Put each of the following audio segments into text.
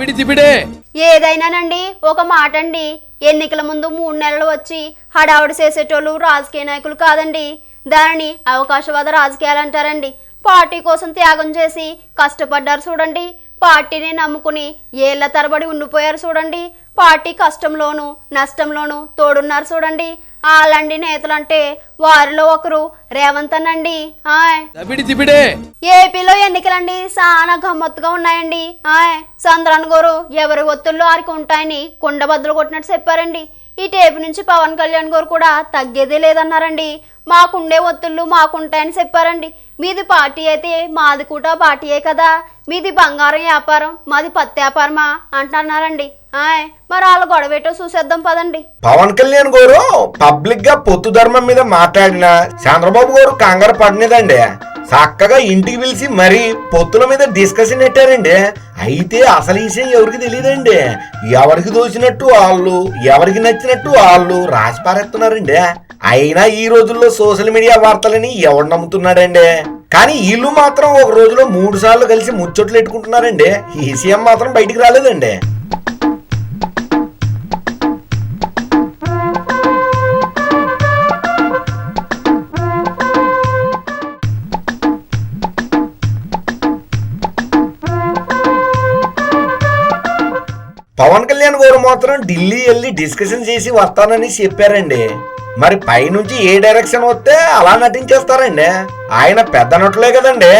దబిడి దిబిడే ఏదైనానండి? ఒక మాట అండి ఎన్నికల ముందు మూడు నెలలు వచ్చి హడావుడి చేసేటోళ్ళు రాజకీయ నాయకులు కాదండి. దానిని అవకాశవాద రాజకీయాలు అంటారండి. పార్టీ కోసం త్యాగం చేసి కష్టపడ్డారు చూడండి. పార్టీని నమ్ముకుని ఏళ్ళ తరబడి ఉండిపోయారు చూడండి. పార్టీ కష్టంలోను నష్టంలోను తోడున్నారు చూడండి. అలాంటి నేతలంటే వారిలో ఒకరు రేవంత్ అనండి దిబిడే ఏపీలో ఎన్నికలండి చాలా గమ్మత్తుగా ఉన్నాయండి. ఆయ్. చంద్రన్ గారు ఎవరి ఒత్తుల్లో ఆరికి ఉంటాయని కుండ బద్దలు కొట్టినట్టు చెప్పారండి. ఈ టేపు నుంచి పవన్ కళ్యాణ్ గారు కూడా తగ్గేదే లేదన్నారండి. మాకుండే ఒత్తుళ్ళు మాకుంటాయని చెప్పారండి. మీది పార్టీ అయితే మాది కూడా పార్టీయే కదా. మీది బంగారం వ్యాపారం మాది పత్తి వ్యాపారమా అంటున్నారండి. మరి వాళ్ళ గొడవేటో చూసేద్దాం పదండి. పవన్ కళ్యాణ్ గారు పబ్లిక్గా పొత్తు ధర్మం మీద మాట్లాడిన చంద్రబాబు గారు కంగారు పడినదండి. చక్కగా ఇంటికి పిలిచి మరీ పొత్తుల మీద డిస్కషన్ పెట్టారండి. అయితే అసలు విషయం ఎవరికి తెలియదండి. ఎవరికి దోచినట్టు వాళ్ళు ఎవరికి నచ్చినట్టు వాళ్ళు రాసి పారేస్తున్నారండి అయినా ఈ రోజుల్లో సోషల్ మీడియా వార్తలని ఎవరు నమ్ముతున్నాడండి? కానీ వీళ్ళు మాత్రం ఒక రోజులో మూడు సార్లు కలిసి ముచ్చట్లు పెట్టుకుంటున్నారండి. ఈ సీఎం మాత్రం బయటికి రాలేదండి. పవన్ కళ్యాణ్ గారు మాత్రం ఢిల్లీ వెళ్ళి డిస్కషన్ చేసి వస్తానని చెప్పారండి. మరి పైనుంచి ఏ డైరెక్షన్ వస్తే అలా నటించేస్తారండి. ఆయన పెద్ద నటులే కదండి.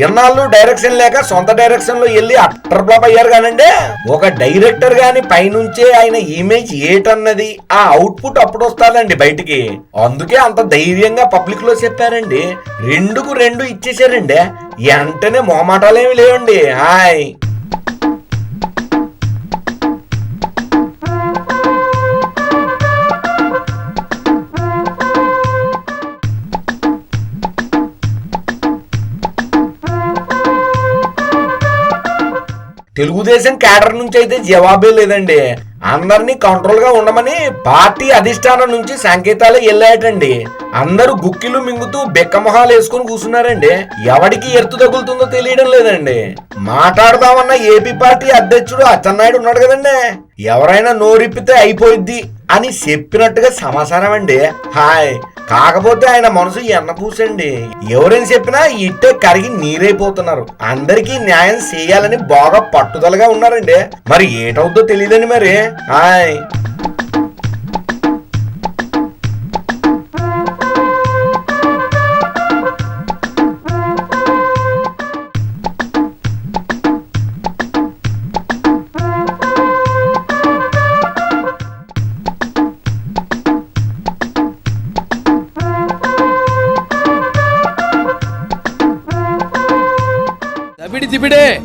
ఇన్నాళ్ళు డైరెక్షన్ లేక సొంత డైరెక్షన్లో వెళ్ళి అట్టర్ ఫ్లాప్ అయ్యారు కానండి. ఒక డైరెక్టర్ గాని పైనుంచే ఆయన ఇమేజ్ ఏటన్నది ఆ అవుట్పుట్ అప్పుడు వస్తాదండి బయటికి. అందుకే అంత ధైర్యంగా పబ్లిక్లో చెప్పారండి. రెండుకు రెండు ఇచ్చేసారండి వెంటనే మొహమాటాలేమి లేవండి. హాయ్. తెలుగుదేశం కేడర్ నుంచి అయితే జవాబే లేదండి. అందరినీ కంట్రోల్గా ఉండమని పార్టీ అధిష్టానం నుంచి సంకేతాలు వెళ్ళాయటండి అందరూ గుక్కిలు మింగుతూ బెక్కమొహాలు వేసుకుని కూర్చున్నారండి. ఎవడికి ఎర్తు తగులుతుందో తెలియడం లేదండి. మాట్లాడదామన్న ఏపీ పార్టీ అధ్యక్షుడు అచ్చెన్నాయుడు ఉన్నాడు కదండి. ఎవరైనా నోరిప్పితే అయిపోయిద్ది అని చెప్పినట్టుగా సమాచారం అండి హాయ్. కాకపోతే ఆయన మనసు ఎన్నపూసండి ఎవరని చెప్పినా ఇట్టే కరిగి నీరైపోతున్నారు. అందరికీ న్యాయం చేయాలని బాగా పట్టుదలగా ఉన్నారండి. మరి ఏటవుద్దో తెలియదండి మరి. Hi dibine.